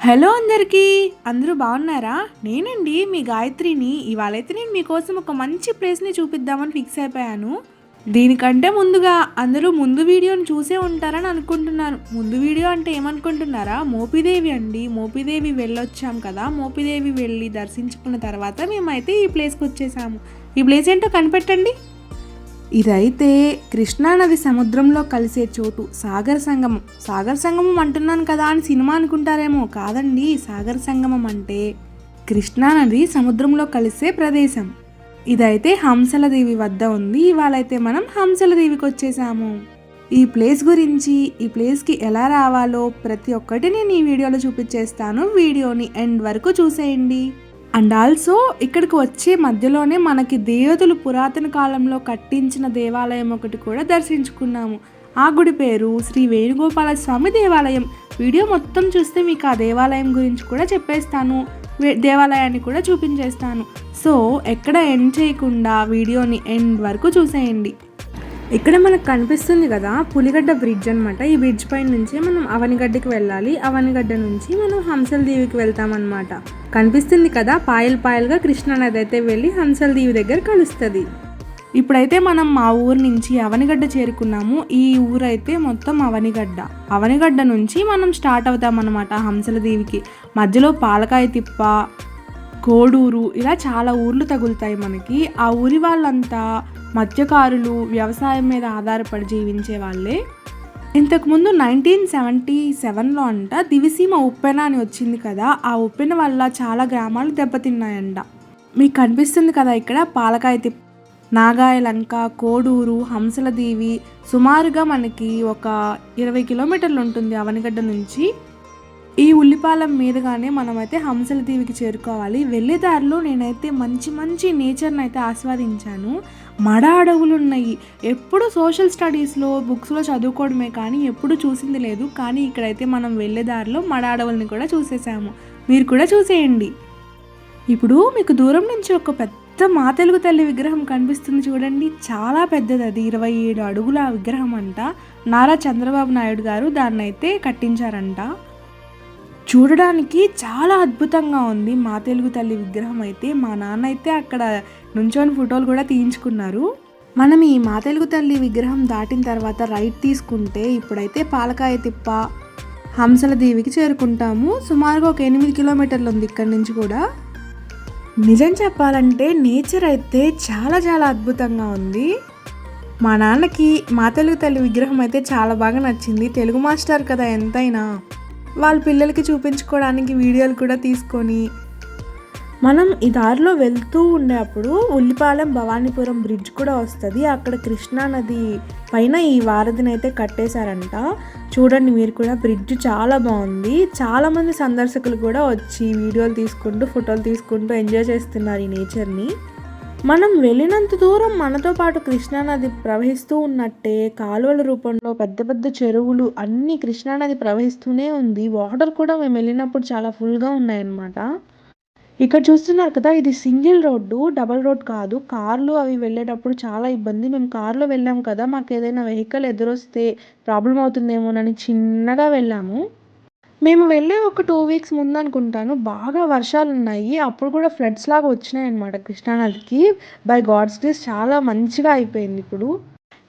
Hello అందరికీ. అందరూ బాగున్నారా? నేనండి మీ గాయత్రిని. ఇవాళైతే నేను మీకోసం ఒక మంచి ప్లేస్ని చూపిద్దామని ఫిక్స్ అయిపోయాను. దీనికంటే ముందుగా అందరూ ముందు వీడియోని చూసే ఉంటారని అనుకుంటున్నాను. ముందు వీడియో అంటే ఏమనుకుంటున్నారా? మోపిదేవి అండి. మోపిదేవి వెళ్ళొచ్చాం కదా. మోపిదేవి వెళ్ళి దర్శించుకున్న తర్వాత మేమైతే ఈ ప్లేస్కి వచ్చేసాము. ఈ ప్లేస్ ఏంటో కనిపెట్టండి. ఇదైతే కృష్ణానది సముద్రంలో కలిసే చోటు. సాగర సంగమం. సాగర సంగమం అంటున్నాను కదా అని సినిమా అనుకుంటారేమో. కాదండి సాగర సంగమం అంటే కృష్ణానది సముద్రంలో కలిసే ప్రదేశం. ఇదైతే హంసలదేవి వద్ద ఉంది. ఇవాళైతే మనం హంసలదేవికి వచ్చేసాము. ఈ ప్లేస్ గురించి ఈ ప్లేస్కి ఎలా రావాలో ప్రతి ఒక్కటి నేను ఈ వీడియోలో చూపించేస్తాను. వీడియోని ఎండ్ వరకు చూసేయండి. అండ్ ఆల్సో ఇక్కడికి వచ్చే మధ్యలోనే మనకి దేవతలు పురాతన కాలంలో కట్టించిన దేవాలయం ఒకటి కూడా దర్శించుకున్నాము. ఆ గుడి పేరు శ్రీ వేణుగోపాల స్వామి దేవాలయం. వీడియో మొత్తం చూస్తే మీకు ఆ దేవాలయం గురించి కూడా చెప్పేస్తాను. దేవాలయాన్ని కూడా చూపించేస్తాను. సో ఎక్కడ ఎండ్ చేయకుండా వీడియోని ఎండ్ వరకు చూసేయండి. ఇక్కడ మనకు కనిపిస్తుంది కదా పులిగడ్డ బ్రిడ్జ్ అన్నమాట. ఈ బ్రిడ్జ్ పైన నుంచి మనం అవనిగడ్డకి వెళ్ళాలి. అవనిగడ్డ నుంచి మనం హంసల దీవికి వెళ్తామన్నమాట. కనిపిస్తుంది కదా పాయల్ పాయలుగా కృష్ణానది అయితే వెళ్ళి హంసల దీవి దగ్గర కలుస్తుంది. ఇప్పుడైతే మనం మా ఊరు నుంచి అవనిగడ్డ చేరుకున్నాము. ఈ ఊరైతే మొత్తం అవనిగడ్డ. అవనిగడ్డ నుంచి మనం స్టార్ట్ అవుతాం అనమాట హంసల దీవికి మధ్యలో పాలకాయ తిప్ప కోడూరు ఇలా చాలా ఊర్లు తగులుతాయి మనకి. ఆ ఊరి వాళ్ళంతా మత్స్యకారులు వ్యవసాయం మీద ఆధారపడి జీవించే వాళ్ళే. ఇంతకుముందు నైన్టీన్ సెవెంటీ సెవెన్లో అంట దివిసీమ ఉప్పెన అని వచ్చింది కదా ఆ ఉప్పెన వల్ల చాలా గ్రామాలు దెబ్బతిన్నాయంట. మీకు కనిపిస్తుంది కదా ఇక్కడ పాలకాయ తిప్ప. నాగాయలంక కోడూరు హంసలదీవి సుమారుగా మనకి ఒక ఇరవై కిలోమీటర్లు ఉంటుంది అవనిగడ్డ నుంచి. ఈ ఉల్లిపాలెం మీదుగానే మనమైతే హంసల దీవికి చేరుకోవాలి. వెళ్ళే దారిలో నేనైతే మంచి మంచి నేచర్ని అయితే ఆస్వాదించాను. మడ అడవులు ఉన్నాయి ఎప్పుడు సోషల్ స్టడీస్లో బుక్స్లో చదువుకోవడమే కానీ ఎప్పుడు చూసింది లేదు. కానీ ఇక్కడైతే మనం వెళ్ళే దారిలో మడ అడవుల్ని కూడా చూసేసాము. మీరు కూడా చూసేయండి. ఇప్పుడు మీకు దూరం నుంచి ఒక పెద్ద మా తెలుగు తల్లి విగ్రహం కనిపిస్తుంది చూడండి. చాలా పెద్దది అది. ఇరవై ఏడు అడుగుల విగ్రహం అంట. నారా చంద్రబాబు నాయుడు గారు దాన్ని అయితే కట్టించారంట. చూడడానికి చాలా అద్భుతంగా ఉంది. మా తెలుగు తల్లి విగ్రహం అయితే మా నాన్న అయితే అక్కడ నుంచొని ఫోటోలు కూడా తీయించుకున్నారు. మనం ఈ మా తెలుగు తల్లి విగ్రహం దాటిన తర్వాత రైట్ తీసుకుంటే ఇప్పుడైతే పాలకాయ తిప్ప హంసల దేవికి చేరుకుంటాము. సుమారుగా ఒక ఎనిమిది కిలోమీటర్లు ఉంది ఇక్కడి నుంచి కూడా. నిజం చెప్పాలంటే నేచర్ అయితే చాలా చాలా అద్భుతంగా ఉంది. మా నాన్నకి మా తెలుగు తల్లి విగ్రహం అయితే చాలా బాగా నచ్చింది. తెలుగు మాస్టర్ కదా ఎంతైనా. వాళ్ళ పిల్లలకి చూపించుకోవడానికి వీడియోలు కూడా తీసుకొని మనం ఈ దారిలో వెళ్తూ ఉండేటప్పుడు ఉల్లిపాలెం భవానీపురం బ్రిడ్జ్ కూడా వస్తుంది. అక్కడ కృష్ణా నది పైన ఈ వారధిని అయితే కట్టేశారంట. చూడండి మీరు కూడా బ్రిడ్జ్ చాలా బాగుంది. చాలామంది సందర్శకులు కూడా వచ్చి వీడియోలు తీసుకుంటూ ఫోటోలు తీసుకుంటూ ఎంజాయ్ చేస్తున్నారు ఈ నేచర్ని. మనం వెళ్ళినంత దూరం మనతో పాటు కృష్ణానది ప్రవహిస్తూ ఉన్నట్టే కాలువల రూపంలో పెద్ద పెద్ద చెరువులు అన్నీ కృష్ణానది ప్రవహిస్తూనే ఉంది. వాటర్ కూడా మేము వెళ్ళినప్పుడు చాలా ఫుల్గా ఉన్నాయన్నమాట. ఇక్కడ చూస్తున్నారు కదా ఇది సింగిల్ రోడ్డు డబల్ రోడ్ కాదు. కార్లు అవి వెళ్ళేటప్పుడు చాలా ఇబ్బంది. మేము కార్లో వెళ్ళాం కదా మాకు ఏదైనా వెహికల్ ఎదురొస్తే ప్రాబ్లం అవుతుందేమోనని చిన్నగా వెళ్ళాము. మేము వెళ్ళే ఒక టూ వీక్స్ ముందు అనుకుంటాను బాగా వర్షాలు ఉన్నాయి. అప్పుడు కూడా ఫ్లడ్స్ లాగా వచ్చినాయి అనమాట కృష్ణానదికి. బై గాడ్స్ గ్రేస్ చాలా మంచిగా అయిపోయింది ఇప్పుడు.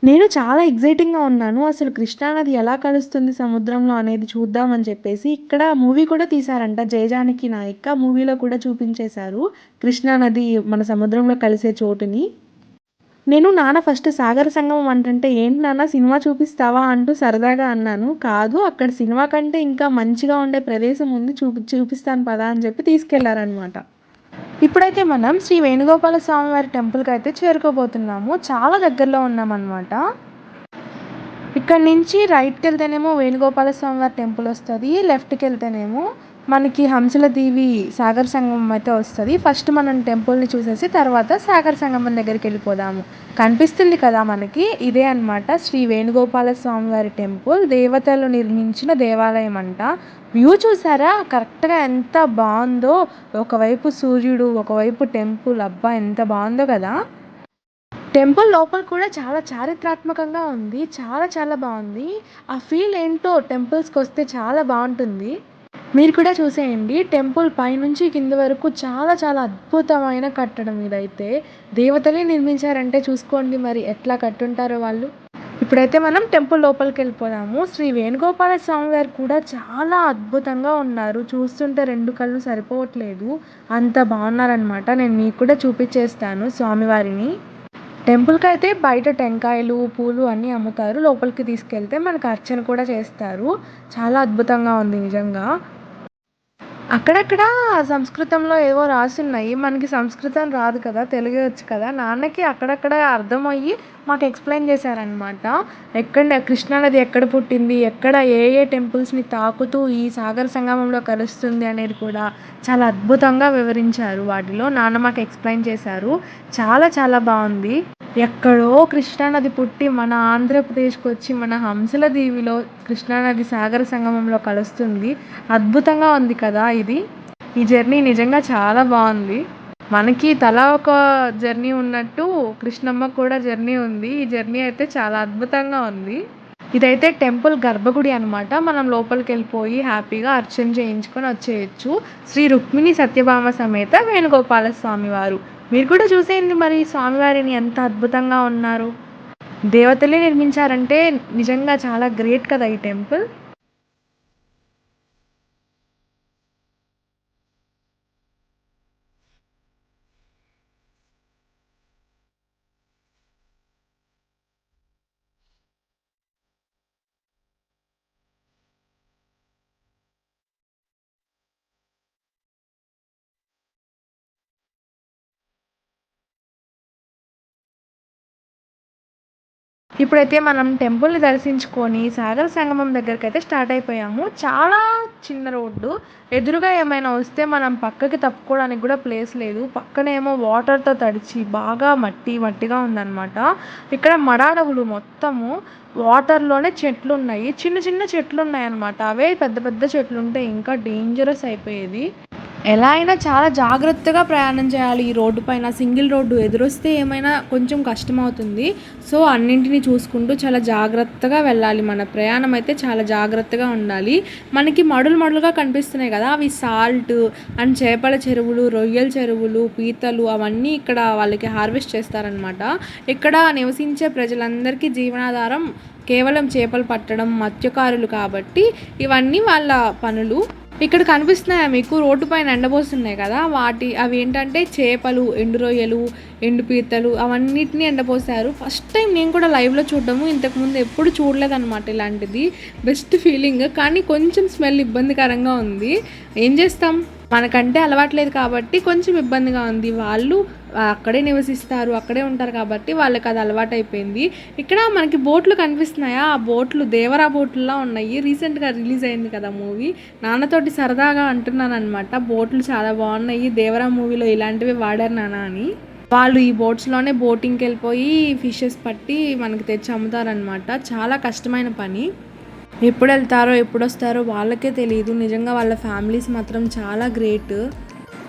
నేను చాలా ఎగ్జైటింగ్గా ఉన్నాను. అసలు కృష్ణానది ఎలా కలుస్తుంది సముద్రంలో అనేది చూద్దామని చెప్పేసి ఇక్కడ మూవీ కూడా తీశారంట జయజానికి నాయక మూవీలో కూడా చూపించేశారు కృష్ణానది మన సముద్రంలో కలిసే చోటుని. నేను నాన్న ఫస్ట్ సాగర సంగమం అంటుంటే ఏంటి నాన్న సినిమా చూపిస్తావా? అంటూ సరదాగా అన్నాను. కాదు అక్కడ సినిమా కంటే ఇంకా మంచిగా ఉండే ప్రదేశం ఉంది చూపి చూపిస్తాను పదా అని చెప్పి తీసుకెళ్ళారనమాట ఇప్పుడైతే మనం శ్రీ వేణుగోపాల స్వామి వారి టెంపుల్కి అయితే చేరుకోబోతున్నాము. చాలా దగ్గరలో ఉన్నామన్నమాట. ఇక్కడ నుంచి రైట్కి వెళ్తేనేమో వేణుగోపాల స్వామి వారి టెంపుల్ వస్తుంది లెఫ్ట్కి వెళ్తేనేమో మనకి హంసల దేవి సాగర సంగమం అయితే వస్తుంది. ఫస్ట్ మనం టెంపుల్ని చూసేసి తర్వాత సాగర్ సంగమం దగ్గరికి వెళ్ళిపోదాము. కనిపిస్తుంది కదా మనకి ఇదే అన్నమాట. శ్రీ వేణుగోపాల స్వామి వారి టెంపుల్. దేవతలు నిర్మించిన దేవాలయం అంట. వ్యూ చూసారా? కరెక్ట్గా ఎంత బాగుందో. ఒకవైపు సూర్యుడు ఒకవైపు టెంపుల్. అబ్బా ఎంత బాగుందో కదా. టెంపుల్ లోపల కూడా చాలా చారిత్రాత్మకంగా ఉంది. చాలా చాలా బాగుంది. ఆ ఫీల్ ఏంటో టెంపుల్స్కి వస్తే చాలా బాగుంటుంది. మీరు కూడా చూసేయండి. టెంపుల్ పైనుంచి కింద వరకు చాలా చాలా అద్భుతమైన కట్టడం ఇదైతే. దేవతలే నిర్మించారంటే చూసుకోండి మరి ఎట్లా కట్టుంటారో వాళ్ళు. ఇప్పుడైతే మనం టెంపుల్ లోపలికి వెళ్ళిపోదాము. శ్రీ వేణుగోపాల స్వామి వారు కూడా చాలా అద్భుతంగా ఉన్నారు. చూస్తుంటే రెండు కళ్ళు సరిపోవట్లేదు. అంత బాగున్నారనమాట నేను మీకు కూడా చూపించేస్తాను స్వామివారిని. టెంపుల్కి అయితే బయట టెంకాయలు పూలు అన్నీ అమ్ముతారు. లోపలికి తీసుకెళ్తే మనకు అర్చన కూడా చేస్తారు. చాలా అద్భుతంగా ఉంది నిజంగా. అక్కడక్కడ సంస్కృతంలో ఏవో రాసున్నాయి. మనకి సంస్కృతం రాదు కదా తెలుగే వచ్చు కదా. నాన్నకి అక్కడక్కడ అర్థమయ్యి మాకు ఎక్స్ప్లెయిన్ చేశారనమాట ఎక్కడ కృష్ణానది ఎక్కడ పుట్టింది ఎక్కడ ఏ ఏ టెంపుల్స్ని తాకుతూ ఈ సాగర సంగమంలో కలుస్తుంది అనేది కూడా చాలా అద్భుతంగా వివరించారు. వాటిలో నాన్న మాకు ఎక్స్ప్లెయిన్ చేశారు. చాలా చాలా బాగుంది. ఎక్కడో కృష్ణానది పుట్టి మన ఆంధ్రప్రదేశ్కి వచ్చి మన హంసల దీవిలో కృష్ణానది సాగర సంగమంలో కలుస్తుంది. అద్భుతంగా ఉంది కదా ఇది. ఈ జర్నీ నిజంగా చాలా బాగుంది. మనకి తలా ఒక జర్నీ ఉన్నట్టు కృష్ణమ్మ కూడా జర్నీ ఉంది. ఈ జర్నీ అయితే చాలా అద్భుతంగా ఉంది. ఇదైతే టెంపుల్ గర్భగుడి అనమాట మనం లోపలికి వెళ్ళిపోయి హ్యాపీగా అర్చన చేయించుకొని వచ్చేయచ్చు. శ్రీ రుక్మిణి సత్యభామ సమేత వేణుగోపాల స్వామి వారు. మీరు కూడా చూసేయండి మరి స్వామివారిని ఎంత అద్భుతంగా ఉన్నారు. దేవతలే నిర్మించారంటే నిజంగా చాలా గ్రేట్ కదా ఈ టెంపుల్. ఇప్పుడైతే మనం టెంపుల్ని దర్శించుకొని సాగర సంగమం దగ్గరికి అయితే స్టార్ట్ అయిపోయాము. చాలా చిన్న రోడ్డు. ఎదురుగా ఏమైనా వస్తే మనం పక్కకి తప్పుకోవడానికి కూడా ప్లేస్ లేదు. పక్కనేమో వాటర్తో తడిచి బాగా మట్టి మట్టిగా ఉందన్నమాట. ఇక్కడ మడాడవులు మొత్తము వాటర్లోనే చెట్లు ఉన్నాయి చిన్న చిన్న చెట్లు ఉన్నాయి అన్నమాట అవే పెద్ద పెద్ద చెట్లు ఉంటే ఇంకా డేంజరస్ అయిపోయేది. ఎలా అయినా చాలా జాగ్రత్తగా ప్రయాణం చేయాలి. ఈ రోడ్డు పైన సింగిల్ రోడ్డు ఎదురొస్తే ఏమైనా కొంచెం కష్టమవుతుంది. సో అన్నింటినీ చూసుకుంటూ చాలా జాగ్రత్తగా వెళ్ళాలి. మన ప్రయాణం అయితే చాలా జాగ్రత్తగా ఉండాలి. మనకి మడులు మడులుగా కనిపిస్తున్నాయి కదా. అవి సాల్ట్ అండ్ చేపల చెరువులు రొయ్యల చెరువులు పీతలు అవన్నీ ఇక్కడ వాళ్ళకి హార్వెస్ట్ చేస్తారనమాట ఇక్కడ నివసించే ప్రజలందరికీ జీవనాధారం కేవలం చేపలు పట్టడం మత్స్యకారులు కాబట్టి ఇవన్నీ వాళ్ళ పనులు. ఇక్కడ కనిపిస్తున్నాయా మీకు? రోడ్డు పైన ఎండబోస్తున్నాయి కదా. వాటి అవి ఏంటంటే చేపలు ఎండు రొయ్యలు ఎండు పీతలు అవన్నిటిని ఎండపోసారు ఫస్ట్ టైం నేను కూడా లైవ్లో చూడడము. ఇంతకుముందు ఎప్పుడు చూడలేదన్నమాట ఇలాంటిది. బెస్ట్ ఫీలింగ్ కానీ కొంచెం స్మెల్ ఇబ్బందికరంగా ఉంది. ఏం చేస్తాం? మనకంటే అలవాట్లేదు కాబట్టి కొంచెం ఇబ్బందిగా ఉంది. వాళ్ళు అక్కడే నివసిస్తారు అక్కడే ఉంటారు కాబట్టి వాళ్ళకి అది అలవాటు అయిపోయింది. ఇక్కడ మనకి బోట్లు కనిపిస్తున్నాయా? ఆ బోట్లు దేవరా బోట్లులా ఉన్నాయి. రీసెంట్గా రిలీజ్ అయింది కదా మూవీ. నాన్నతోటి సరదాగా అంటున్నాను అనమాట బోట్లు చాలా బాగున్నాయి దేవరా మూవీలో ఇలాంటివి వాడారు నాన్న అని. వాళ్ళు ఈ బోట్స్లోనే బోటింగ్కి వెళ్ళిపోయి ఫిషెస్ పట్టి మనకి తెచ్చి అమ్ముతారనమాట చాలా కష్టమైన పని. ఎప్పుడు వెళ్తారో ఎప్పుడు వస్తారో వాళ్ళకే తెలియదు నిజంగా వాళ్ళ ఫ్యామిలీస్ మాత్రం చాలా గ్రేట్.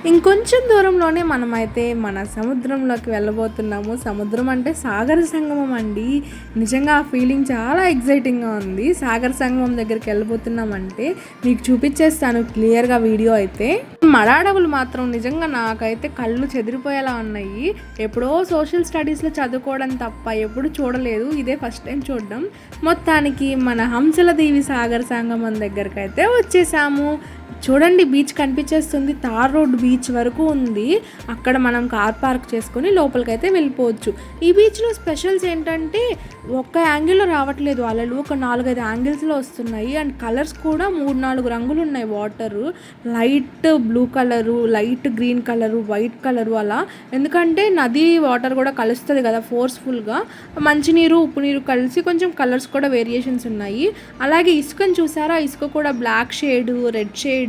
ఇంకొంచెం దూరంలోనే మనమైతే మన సముద్రంలోకి వెళ్ళబోతున్నాము. సముద్రం అంటే సాగర సంగమం అండి. నిజంగా ఆ ఫీలింగ్ చాలా ఎగ్జైటింగ్గా ఉంది. సాగర సంగమం దగ్గరికి వెళ్ళబోతున్నామంటే మీకు చూపించేస్తాను క్లియర్గా వీడియో అయితే. మడాడవులు మాత్రం నిజంగా నాకైతే కళ్ళు చెదిరిపోయేలా ఉన్నాయి. ఎప్పుడో సోషల్ స్టడీస్లో చదువుకోవడం తప్ప ఎప్పుడు చూడలేదు. ఇదే ఫస్ట్ టైం చూడడం. మొత్తానికి మన హంసల దేవి సాగర సంగమం దగ్గరికి అయితే వచ్చేసాము. చూడండి బీచ్ కనిపించేస్తుంది. తార్ రోడ్ బీచ్ వరకు ఉంది. అక్కడ మనం కార్ పార్క్ చేసుకొని లోపలికైతే వెళ్ళిపోవచ్చు. ఈ బీచ్లో స్పెషల్స్ ఏంటంటే ఒక్క యాంగిల్లో రావట్లేదు అలలు. ఒక నాలుగైదు యాంగిల్స్లో వస్తున్నాయి. అండ్ కలర్స్ కూడా మూడు నాలుగు రంగులు ఉన్నాయి. Water light blue colour light green colour white colour అలా. ఎందుకంటే నది వాటర్ కూడా కలుస్తుంది కదా ఫోర్స్ఫుల్గా. మంచినీరు ఉప్పు నీరు కలిసి కొంచెం కలర్స్ కూడా వేరియేషన్స్ ఉన్నాయి. అలాగే ఇసుకను చూసారా? ఇసుక కూడా బ్లాక్ షేడ్ రెడ్ షేడ్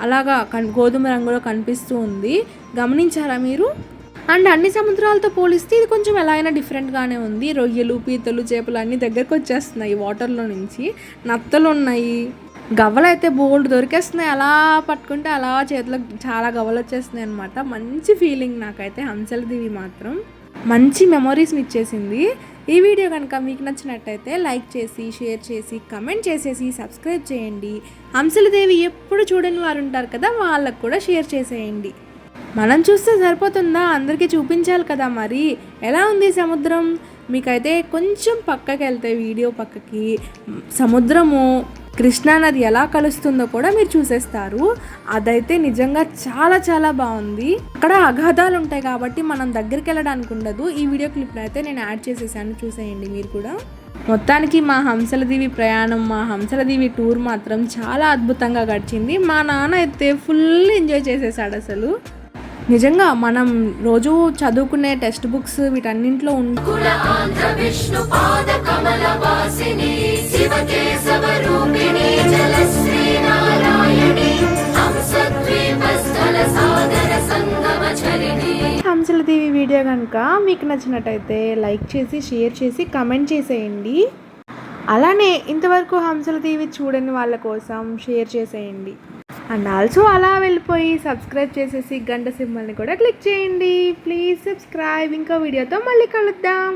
అలాగా కన్ గోధుమ రంగులో కనిపిస్తూ ఉంది. గమనించారా మీరు? అండ్ అన్ని సముద్రాలతో పోలిస్తే ఇది కొంచెం ఎలా అయినా డిఫరెంట్గానే ఉంది. రొయ్యలు పీతలు చేపలు అన్నీ దగ్గరకు వచ్చేస్తున్నాయి వాటర్లో నుంచి. నత్తలు ఉన్నాయి. గవ్వలు అయితే బోల్డ్ దొరికేస్తున్నాయి. అలా పట్టుకుంటే అలా చేతులకు చాలా గవ్వలు వచ్చేస్తున్నాయి అనమాట మంచి ఫీలింగ్ నాకైతే హంసలదేవి మాత్రం. మంచి మెమొరీస్ని ఇచ్చేసింది. ఈ వీడియో కనుక మీకు నచ్చినట్టయితే లైక్ చేసి షేర్ చేసి కమెంట్ చేసేసి సబ్స్క్రైబ్ చేయండి. హంసలదేవి ఎప్పుడు చూడని వారు ఉంటారు కదా వాళ్ళకు కూడా షేర్ చేసేయండి. మనం చూస్తే సరిపోతుందా? అందరికీ చూపించాలి కదా మరి. ఎలా ఉంది సముద్రం? మీకైతే కొంచెం పక్కకి వెళ్తే వీడియో పక్కకి సముద్రము కృష్ణానది ఎలా కలుస్తుందో కూడా మీరు చూసేస్తారు. అదైతే నిజంగా చాలా చాలా బాగుంది. అక్కడ అగాధాలు ఉంటాయి కాబట్టి మనం దగ్గరికి వెళ్ళడానికి ఉండదు. ఈ వీడియో క్లిప్లో అయితే నేను యాడ్ చేసేసాను. చూసేయండి మీరు కూడా. మొత్తానికి మా హంసలదేవి ప్రయాణం మా హంసలదేవి టూర్ మాత్రం చాలా అద్భుతంగా గడిచింది. మా నాన్న అయితే ఫుల్ ఎంజాయ్ చేసేసాడు అసలు. నిజంగా మనం రోజు చదువుకునే టెక్స్ట్ బుక్స్ వీటన్నింటిలో హంసలదేవి వీడియో కనుక మీకు నచ్చినట్టయితే లైక్ చేసి షేర్ చేసి కమెంట్ చేసేయండి. అలానే ఇంతవరకు హంసలదేవి చూడని వాళ్ళ కోసం షేర్ చేసేయండి. అండ్ ఆల్సో అలా వెళ్ళిపోయి సబ్స్క్రైబ్ చేసేసి గంట సింబల్ని కూడా క్లిక్ చేయండి. ప్లీజ్ సబ్స్క్రైబ్ ఇంకో వీడియోతో మళ్ళీ కలుద్దాం.